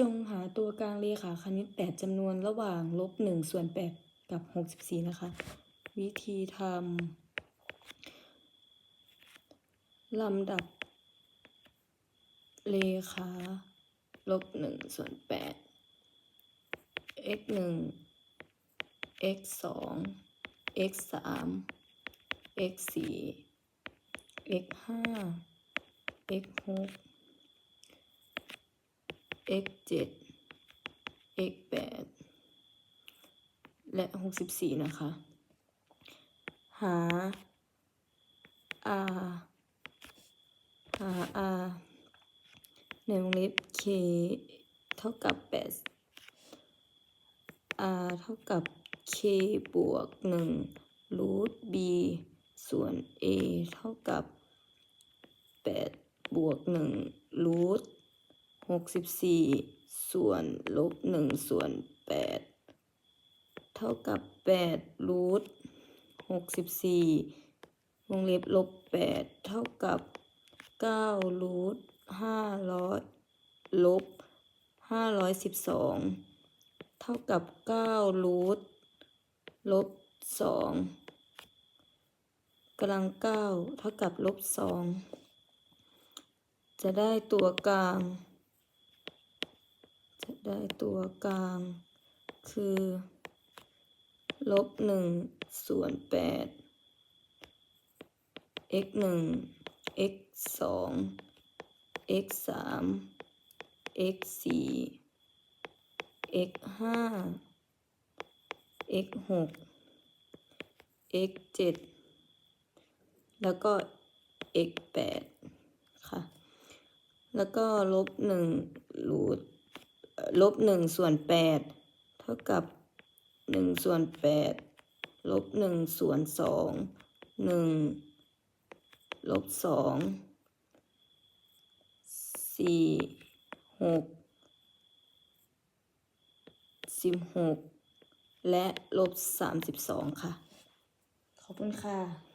จงหาตัวกลางเลขาคณิตแปดจำนวนระหว่างลบหนึ่งส่วนแปดกับหกสิบสี่นะคะ วิธีทำลำดับ เลขาลบหนึ่งส่วนแปด x หนึ่ง x สอง x สาม x สี่ x ห้า x หก x เจ็ด x แปดและหกสิบสี่นะคะ หา r หา r ในวงเล็บ k เท่ากับแปด r เท่ากับ k บวกหนึ่งรูท b ส่วน a เท่ากับแปดบวกหนึ่งรูท สิบสี่ส่วนลบหนึ่งส่วนแปดเท่ากับแปดรูทหกสิบสี่วงเล็บลบแปดเท่ากับเก้ารูทห้าร้อยลบห้าร้อยสิบสองเท่ากับเก้ารูทลบสองกำลังเก้าเท่ากับลบสองจะได้ตัวกลาง ได้ตัวกลาง คือลบหนึ่งส่วนแปด x หนึ่ง x สอง x สาม x สี่ x ห้า x หก x เจ็ดแล้วก็ x แปดค่ะ แล้วก็ลบหนึ่งรูท ลบหนึ่งส่วนแปดเท่ากับหนึ่งส่วนแปดลบหนึ่งส่วนสองหนึ่งลบสองสี่หกสิบหกและลบสามสิบสองค่ะ ขอบคุณค่ะ